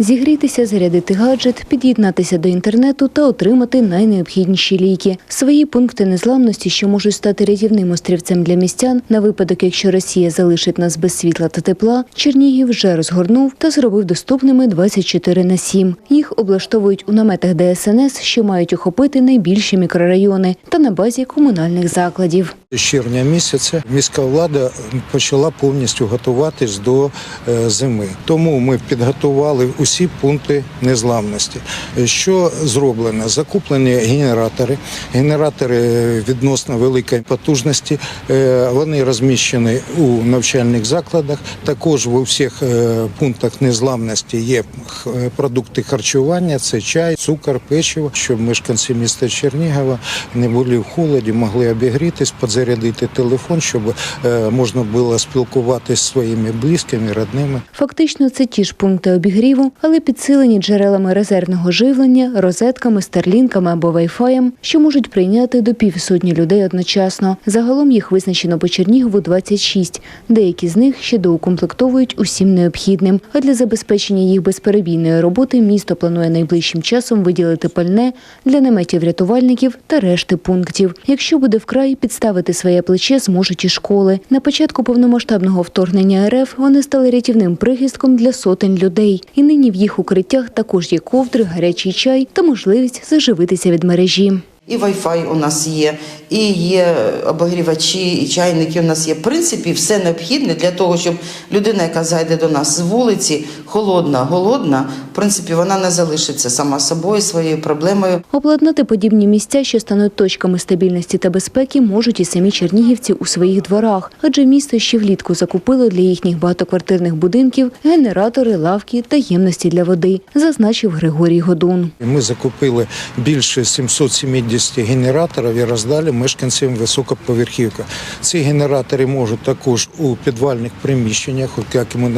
Зігрітися, зарядити гаджет, під'єднатися до інтернету та отримати найнеобхідніші ліки. Свої пункти незламності, що можуть стати рятівним острівцем для містян, на випадок, якщо Росія залишить нас без світла та тепла, Чернігів вже розгорнув та зробив доступними 24 на 7. Їх облаштовують у наметах ДСНС, що мають охопити найбільші мікрорайони та на базі комунальних закладів. З червня місяця міська влада почала повністю готуватись до е, зими. Тому ми підготували усі пункти незламності. Е, Що зроблено? Закуплені генератори. Генератори відносно великої потужності. Е, Вони розміщені у навчальних закладах. Також в усіх е, пунктах незламності є е, продукти харчування, це чай, цукор, печиво, щоб мешканці міста Чернігова не були в холоді, могли обігрітись, підзарядити телефон, щоб е, можна було спілкуватися зі своїми близькими, родними. Фактично, це ті ж пункти обігріву, але підсилені джерелами резервного живлення, розетками, старлінками або вайфаєм, що можуть прийняти до півсотні людей одночасно. Загалом їх визначено по Чернігову 26. Деякі з них ще доукомплектовують усім необхідним. А для забезпечення їх безперебійної роботи місто планує найближчим часом виділити пальне для наметів рятувальників та решти пунктів. Якщо буде вкрай, підставити своє плече зможуть і школи. На початку повномасштабного вторгнення РФ вони стали рятівним прихистком для сотень людей. І нині в їх укриттях також є ковдри, гарячий чай та можливість заживитися від мережі. І Wi-Fi у нас є, і є обогрівачі, і чайники у нас є. В принципі, все необхідне для того, щоб людина, яка зайде до нас з вулиці, холодна, голодна, в принципі, вона не залишиться сама собою своєю проблемою. Обладнати подібні місця, що стануть точками стабільності та безпеки, можуть і самі чернігівці у своїх дворах, адже місто ще влітку закупило для їхніх багатоквартирних будинків генератори, лавки та ємності для води, зазначив Григорій Годун. Ми закупили більше 770 генераторів і роздали мешканцям високоповерхівки. Ці генератори можуть також у підвальних приміщеннях, як ми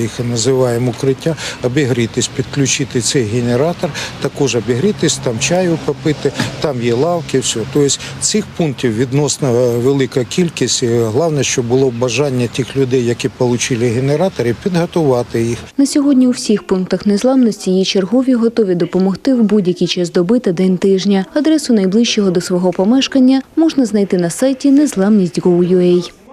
їх називаємо укриття, обігрітись, підключити цей генератор, також обігрітись, там чаю попити, там є лавки, все. Тобто цих пунктів відносно е, велика кількість. І Головне, щоб було бажання тих людей, які отримали генератори, підготувати їх. На сьогодні у всіх пунктах незламності є чергові готові допомогти в будь-який час доби та день тижня. Адресу найближчого до свого помешкання можна знайти на сайті незламність.gov.ua.